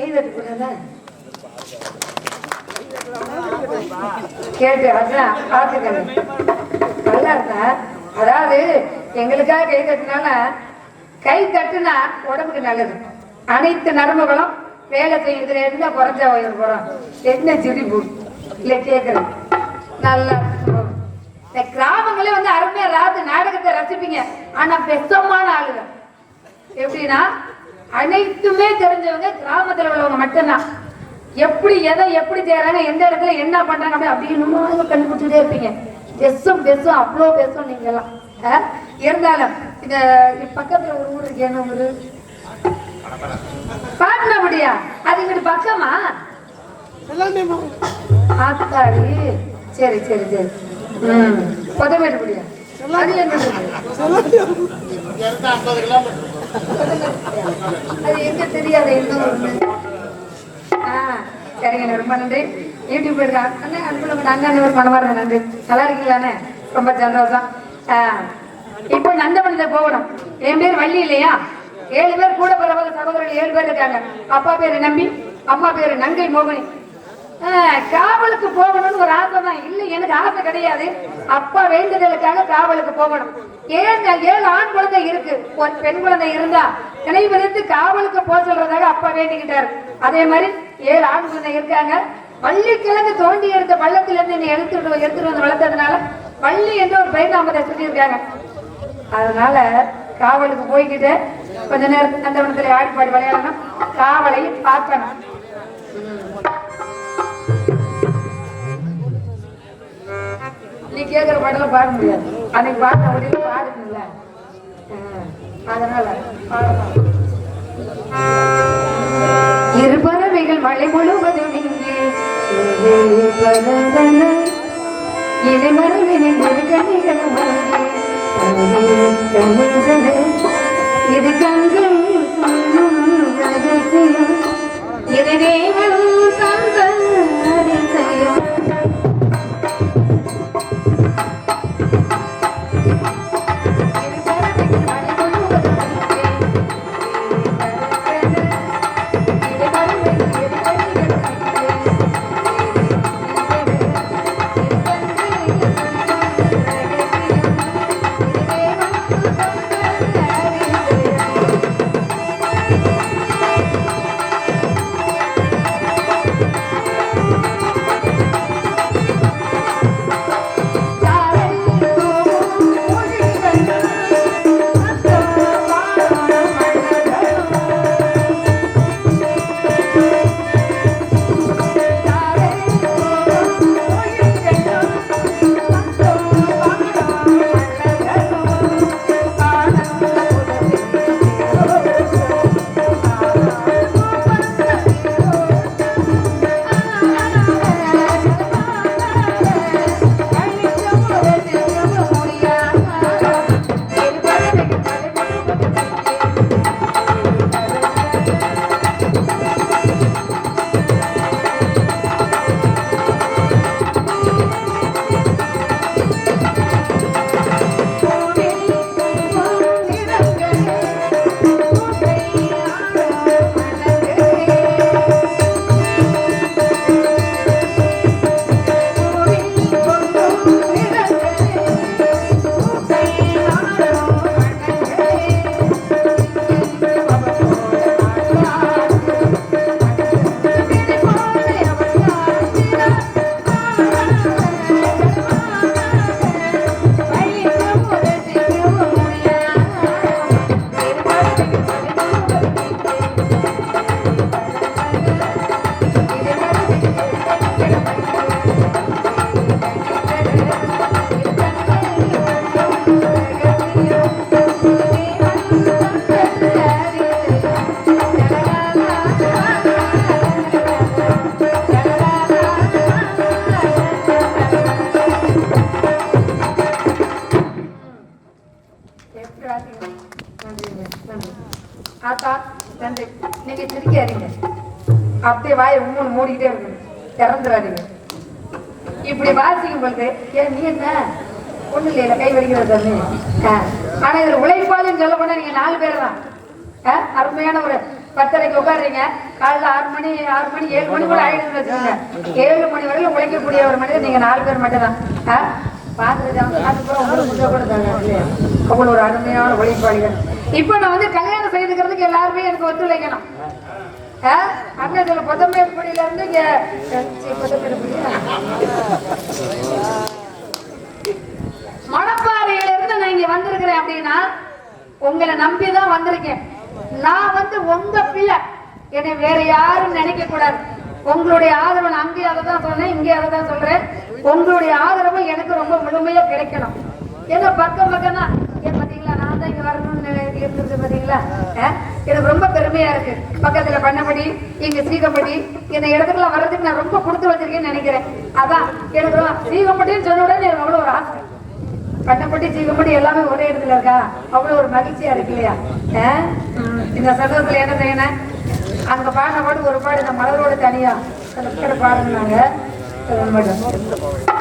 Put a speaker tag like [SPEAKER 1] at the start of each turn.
[SPEAKER 1] கை தட்டு கேட்டு நல்லா இருந்தா அதாவது எங்களுக்காக கை தட்டினால கை தட்டுனா உடம்புக்கு நல்லது அனைத்து நரம்புகளும் வேலை செய்யறதுல என்ன குறைஞ்சா உயிர் போறோம் என்ன சிரிப்பு இல்ல கேக்குறேன் நல்லா இந்த கிராமங்களே வந்து அருமையா ராத்து நாடகத்தை ரசிப்பீங்க ஆனா பெசமான ஆளுங்க எப்படின்னா அனைத்துமே தெரிஞ்சவங்க கிராமத்தில் உள்ளவங்க மட்டும்தான். எப்படி எதை எப்படி செய்யறாங்க எந்த இடத்துல என்ன பண்றாங்க அப்படி அப்படின்னு கண்டுபிடிச்சுட்டே இருப்பீங்க. பெஸ்ஸும் பெஸ்ஸும் அவ்வளோ பெஸும் நீங்க எல்லாம் ஆ? இருந்தாலும் இந்த பக்கத்துல ஒரு ஊர் இருக்கு என்ன ஊரு? பாட்டினபடியா அது இங்கிட்டு பக்கமா? ஆத்தாடி. சரி சரி சரி. ம். புதமேட்டுப்படியா அது என்ன அது எங்க தெரியாது எந்த ஒண்ணு ஆ சரிங்க ரொம்ப நன்றி. யூடியூப் இருக்கா? அண்ணன் அன்புல அண்ணன் ஒரு மனமார்ந்த நன்றி. நல்லா இருக்கீங்களாண்ணே? ரொம்ப சந்தோஷம். ஆ, இப்போ நந்தவனத்தை போகணும். என் பேர் வள்ளி இல்லையா? ஏழு பேர் கூட பிறந்த சகோதரர்கள் ஏழு பேர் இருக்காங்க. அப்பா பேரு நம்பி அம்மா பேரு நங்கை மோகனி. ஆ, காவலுக்கு போகணும். ஒரு ஆசை தான் இல்லை எனக்கு ஆசை கிடையாது. அப்பா வேண்டுதலுக்காக காவலுக்கு போகணும். ஏன் ஏழு ஆண் குழந்தை இருக்கு. ஒரு பெண் குழந்தை இருந்தா நினைவிருந்து காவலுக்கு போக சொல்றதாக அப்பா வேண்டிக்கிட்டார். அதே மாதிரி ஏழு ஆண் குழந்தை இருக்காங்க. பள்ளிக்கிழங்கு தோண்டி எடுத்த பள்ளத்துல இருந்து என்னை எடுத்துட்டு எடுத்துட்டு வந்து வளர்த்ததுனால பள்ளி என்ற ஒரு பெயர் நாமத்தை சொல்லியிருக்காங்க. அதனால காவலுக்கு போய்கிட்டு கொஞ்ச நேரத்துக்கு அந்த ஆடி விளையாடணும். காவலையும் பார்க்கணும். நீ கேக்குற பாடலாம் பாட முடியாது. அன்னைக்கு பாடின முடியல பாடுதுல்ல அதனால இருபறவைகள் மழை முழுவதும் இங்கே. இங்கே பறந்தன. இரு மரபினில் இது கண் அப்படியே வாயை உம்முன்னு மூடிக்கிட்டே இருக்கணும். திறந்துடாதீங்க இப்படி வாசிக்கும் பொழுது ஏன் நீ என்ன? ஒண்ணு இல்லையில கை வலிக்கிறது ஆனா இதுல உழைப்பாளின்னு சொல்ல போனா நீங்க நாலு பேர் தான். அருமையான ஒரு பத்தரைக்கு உட்காடுறீங்க காலைல ஆறு மணி ஆறு மணி ஏழு மணி கூட ஆயிடுதுன்னு வச்சுக்கோங்க. ஏழு மணி வரைக்கும் உழைக்கக்கூடிய ஒரு மனிதர் நீங்க நாலு பேர் மட்டும் தான். பார்த்துட்டு ஒரு அருமையான உழைப்பாளிகள். இப்போ நான் வந்து கல்யாணம் செய்துக்கிறதுக்கு எல்லாருமே எனக்கு ஒத்துழைக்கணும். ஆ? அண்ணன் சொல்ல இருந்து இங்க மணப்பாறையில இருந்து நான் இங்க வந்திருக்கிறேன் அப்படின்னா உங்களை நம்பிதான் வந்திருக்கேன். நான் வந்து உங்க பிள்ளை. என்னை வேற யாரும் நினைக்க கூடாது. உங்களுடைய ஆதரவு நான் அங்கேயும் அதை தான் சொன்னேன் இங்கே அதை தான் சொல்றேன். உங்களுடைய ஆதரவு எனக்கு ரொம்ப முழுமையா கிடைக்கணும். ஏன்னா பக்கம் பக்கம் தான் ஏன் பாத்தீங்களா? தான் இங்க வரணும்னு இருந்தது பாத்தீங்களா? எனக்கு ரொம்ப பெருமையா இருக்கு. பக்கத்துல பண்ணபடி இங்க சீகப்படி இந்த இடத்துக்குலாம் வர்றதுக்கு நான் ரொம்ப கொடுத்து வச்சிருக்கேன்னு நினைக்கிறேன். அதான் எனக்கு சீகப்பட்டின்னு சொன்ன உடனே எனக்கு அவ்வளவு ஒரு ஆசை. பண்ணப்பட்டி சீக்கம்பட்டி எல்லாமே ஒரே இடத்துல இருக்கா? அவ்வளவு ஒரு மகிழ்ச்சியா இருக்கு இல்லையா? ஆ? இந்த சந்தோஷத்துல என்ன செய்யணும் அங்க பாடின பாட்டு ஒரு பாடு இந்த மலரோட தனியா. அந்த பாடுங்க சொல்ல மாட்டோம்